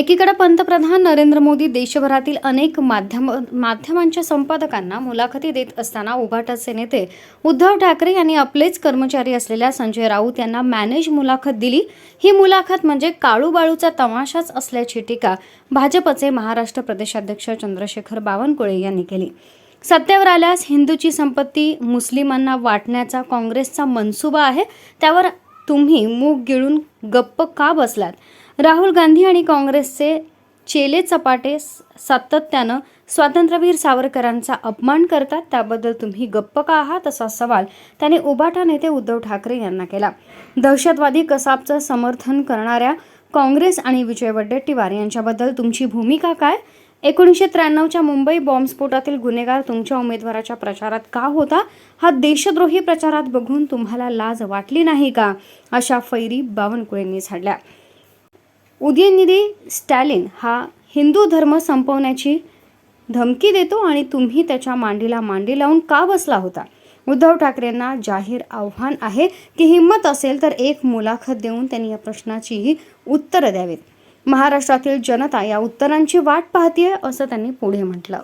एकीकडे पंतप्रधान नरेंद्र मोदी देशभरातील अनेक माध्यम माध्यमांच्या संपादकांना मुलाखती देत असताना उभाटाचे नेते उद्धव ठाकरे यांनी आपलेच कर्मचारी असलेल्या संजय राऊत यांना मॅनेज मुलाखत दिली. ही मुलाखत म्हणजे काळूबाळूचा तमाशाच असल्याची टीका भाजपचे महाराष्ट्र प्रदेशाध्यक्ष चंद्रशेखर बावनकुळे यांनी केली. सत्तेवर आल्यास हिंदूची संपत्ती मुस्लिमांना वाटण्याचा काँग्रेसचा मनसुबा आहे. त्यावर तुम्ही मूग गिळून गप्प का बसलात? राहुल गांधी आणि काँग्रेसचे चेले चपाटे सातत्यानं स्वातंत्र्यवीर सावरकरांचा अपमान करतात. त्याबद्दल तुम्ही गप्प का आहात? असा सवाल त्याने उबाटा नेते उद्धव ठाकरे यांना केला. दहशतवादी कसाबचं समर्थन करणाऱ्या काँग्रेस आणि विजय वड्डेट्टीवार यांच्याबद्दल तुमची भूमिका काय? एकोणीसशे त्र्याण्णवच्या मुंबई बॉम्बस्फोटातील गुन्हेगार तुमच्या उमेदवाराच्या प्रचारात का होता? हा देशद्रोही प्रचारात बघून तुम्हाला लाज वाटली नाही का? अशा फैरी बावनकुळेंनी झाडल्या. उदयनिधी स्टॅलिन हा हिंदू धर्म संपवण्याची धमकी देतो आणि तुम्ही त्याच्या मांडीला मांडी लावून का बसला होता? उद्धव ठाकरेंना जाहीर आव्हान आहे की हिंमत असेल तर एक मुलाखत देऊन त्यांनी या प्रश्नाचीही उत्तरं द्यावीत. महाराष्ट्रातील जनता या उत्तरांची वाट पाहतीये असं त्यांनी पुढे म्हटलं.